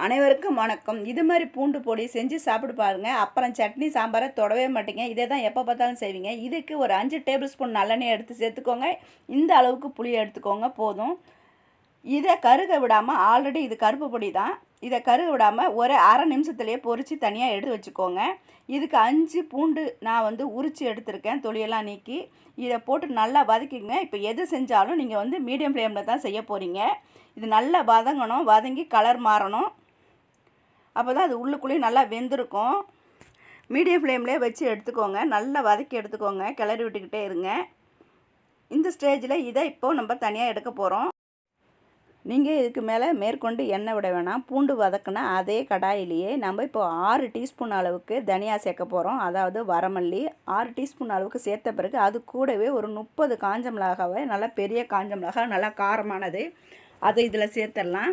அனைவருக்கும் வணக்கம். இது மாதிரி பூண்டு பொடி செஞ்சு சாப்பிட்டு பாருங்கள் அப்புறம் சட்னி சாம்பாரை தொடவே மாட்டீங்க. இதே தான் எப்போ பார்த்தாலும் செய்வீங்க. இதுக்கு ஒரு அஞ்சு டேபிள் ஸ்பூன் நல்லெண்ணெய் எடுத்து சேர்த்துக்கோங்க. இந்த அளவுக்கு புளி எடுத்துக்கோங்க. போதும். இதை கருக விடாமல் ஆல்ரெடி இது கருப்பு பொடி தான். இதை கருக விடாமல் ஒரு அரை நிமிஷத்துலேயே பொறிச்சு தனியாக எடுத்து வச்சுக்கோங்க. இதுக்கு அஞ்சு பூண்டு நான் வந்து உரித்து எடுத்திருக்கேன். தொழியெல்லாம் நீக்கி. இதை போட்டு நல்லா வதக்கிங்க இப்போ எது செஞ்சாலும் நீங்கள் வந்து மீடியம் ஃப்ளேமில் தான் செய்ய போகிறீங்க இது நல்லா வதங்கணும். வதங்கி கலர் மாறணும். அப்போ தான் அது உள்ளுக்குள்ளேயும் நல்லா வெந்திருக்கும். மீடியம் ஃப்ளேம்லேயே வச்சு எடுத்துக்கோங்க. நல்லா வதக்கி எடுத்துக்கோங்க. கிளறி விட்டுக்கிட்டே இருங்க. இந்த ஸ்டேஜில் இதை இப்போது நம்ம தனியாக எடுக்க போகிறோம் நீங்கள் இதுக்கு மேலே மேற்கொண்டு எண்ணெய் விட வேணாம். பூண்டு வதக்குனா அதே கடாயிலேயே நம்ம இப்போ ஆறு டீஸ்பூன் அளவுக்கு தனியாக சேர்க்க போகிறோம் அதாவது வரமல்லி ஆறு டீஸ்பூன் அளவுக்கு சேர்த்த பிறகு அது கூடவே ஒரு முப்பது காஞ்ச மிளகாவை நல்லா பெரிய காஞ்ச மிளகா நல்லா காரமானது அதை இதில் சேர்த்துடலாம்.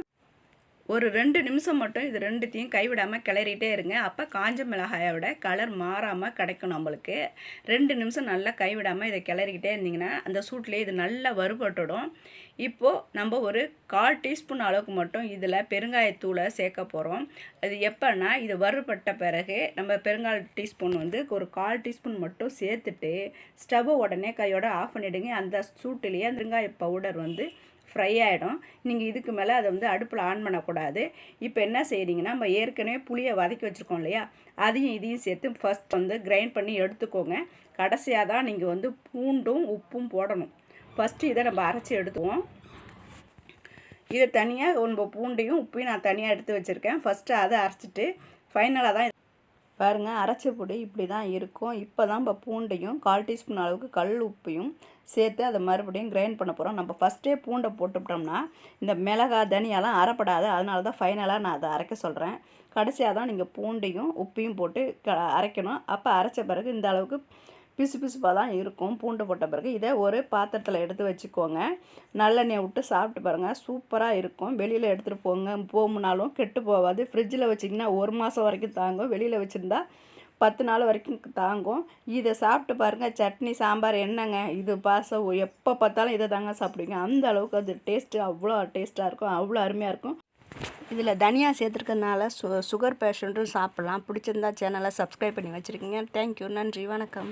ஒரு ரெண்டு நிமிஷம் மட்டும் இது ரெண்டுத்தையும் கைவிடாமல் கிளறிட்டே இருங்க. அப்போ காஞ்ச மிளகாயோட கலர் மாறாமல் கிடைக்கும் நம்மளுக்கு. ரெண்டு நிமிஷம் நல்லா கைவிடாமல் இதை கிளறிக்கிட்டே இருந்தீங்கன்னா அந்த சூட்லேயே இது நல்லா வறுபட்டுடும். இப்போது நம்ம ஒரு கால் டீஸ்பூன் அளவுக்கு மட்டும் இதில் பெருங்காயத்தூளை சேர்க்க போகிறோம் அது எப்போன்னா இது வறுபட்ட பிறகு நம்ம பெருங்காய டீஸ்பூன் வந்து ஒரு கால் டீஸ்பூன் மட்டும் சேர்த்துட்டு ஸ்டவ்வை உடனே கையோட ஆஃப் பண்ணிவிடுங்க அந்த சூட்டிலேயே அந்த பெருங்காய பவுடர் வந்து ஃப்ரை ஆகிடும் நீங்கள் இதுக்கு மேலே அதை வந்து அடுப்பில் ஆன் பண்ணக்கூடாது. இப்போ என்ன செய்கிறீங்கன்னா நம்ம ஏற்கனவே புளியை வதக்கி வச்சுருக்கோம் இல்லையா? அதையும் இதையும் சேர்த்து ஃபஸ்ட் வந்து கிரைண்ட் பண்ணி எடுத்துக்கோங்க. கடைசியாக தான் நீங்கள் வந்து பூண்டும் உப்பும் போடணும். ஃபஸ்ட்டு இதை நம்ம அரைச்சி எடுத்துவோம் இதை தனியாக நம்ம பூண்டையும் உப்பையும் நான் தனியாக எடுத்து வச்சுருக்கேன். ஃபஸ்ட்டு அதை அரைச்சிட்டு ஃபைனலாக தான் பாருங்கள் அரைச்ச பொடி இப்படி தான் இருக்கும். இப்போ தான் இப்போ பூண்டையும் கால் டீஸ்பூன் அளவுக்கு கல் உப்பையும் சேர்த்து அதை மறுபடியும் கிரைண்ட் பண்ண போகிறோம் நம்ம ஃபஸ்ட்டே பூண்டை போட்டுவிட்டோம்னா இந்த மிளகா தனியாலாம் அரைப்படாது. அதனால தான் ஃபைனலாக நான் அதை அரைக்க சொல்கிறேன் கடைசியாக தான் நீங்கள் பூண்டையும் உப்பையும் போட்டு க அரைக்கணும். அப்போ அரைச்ச பிறகு இந்த அளவுக்கு பிசு பிசுப்பாக தான் இருக்கும். பூண்டு போட்ட பிறகு இதை ஒரு பாத்திரத்தில் எடுத்து வச்சுக்கோங்க. நல்லெண்ணெய் விட்டு சாப்பிட்டு பாருங்கள் சூப்பராக இருக்கும். வெளியில் எடுத்துகிட்டு போங்க. போகும்னாலும் கெட்டு போகாது. ஃப்ரிட்ஜில் வச்சிங்கன்னா ஒரு மாதம் வரைக்கும் தாங்கும். வெளியில் வச்சுருந்தா பத்து நாள் வரைக்கும் தாங்கும். இதை சாப்பிட்டு பாருங்கள் சட்னி சாம்பார் என்னங்க இது பாசம். எப்போ பார்த்தாலும் இதை தாங்க சாப்பிடுவீங்க. அந்த அளவுக்கு அது டேஸ்ட்டு அவ்வளோ டேஸ்ட்டாக இருக்கும். அவ்வளோ அருமையாக இருக்கும். இதில் தனியாக சேர்த்துருக்கனால சு சுகர் பேஷண்ட்டும் சாப்பிட்லாம். பிடிச்சிருந்தா சேனலை சப்ஸ்கிரைப் பண்ணி வச்சுருக்கீங்க. தேங்க்யூ நன்றி. வணக்கம்.